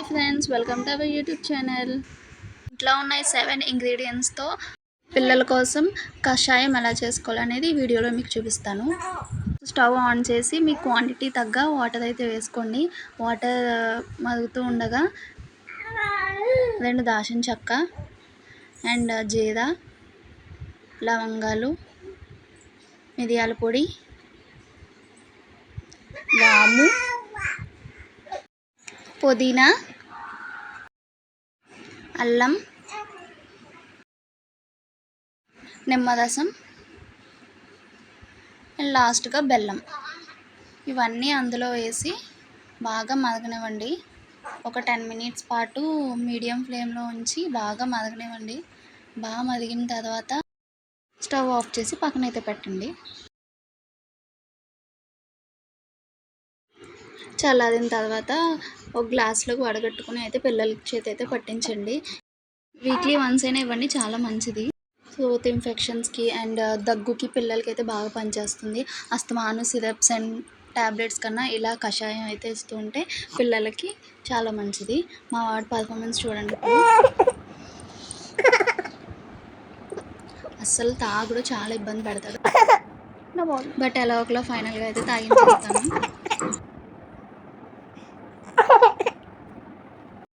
Hi friends welcome to our YouTube channel. ఇంట్లో ఉన్న seven ఇంగ్రీడియంట్స్తో పిల్లల కోసం కషాయం ఎలా చేసుకోవాలనేది వీడియోలో మీకు చూపిస్తాను. స్టవ్ ఆన్ చేసి మీ క్వాంటిటీ తగ్గ వాటర్ అయితే వేసుకోండి. వాటర్ మరుగుతూ ఉండగా రెండు దాచిన చెక్క అండ్ జీరా లవంగాలు మిరియాల పొడి వాము పుదీనా అల్లం నిమ్మరసం అండ్ లాస్ట్గా బెల్లం. ఇవన్నీ అందులో వేసి బాగా మరగనివ్వండి. ఒక టెన్ మినిట్స్ పాటు మీడియం ఫ్లేమ్లో ఉంచి బాగా మరగనివ్వండి. బాగా మరిగిన తర్వాత స్టవ్ ఆఫ్ చేసి పక్కనైతే పెట్టండి. చల్లారిన తర్వాత ఒక గ్లాస్లోకి వడగట్టుకుని అయితే పిల్లల చేతి అయితే పట్టించండి. వీక్లీ వన్స్ అయినా ఇవ్వండి చాలా మంచిది. థ్రోత్ ఇన్ఫెక్షన్స్కి అండ్ దగ్గుకి పిల్లలకి అయితే బాగా పనిచేస్తుంది. అస్తమాను సిరప్స్ అండ్ ట్యాబ్లెట్స్ కన్నా ఇలా కషాయం అయితే ఇస్తూ ఉంటే పిల్లలకి చాలా మంచిది. మా వాడి పర్ఫార్మెన్స్ చూడండి. అస్సలు తాగుడు చాలా ఇబ్బంది పడతాడు. బట్ ఎలా ఒకలా ఫైనల్గా అయితే తాగించేస్తాను.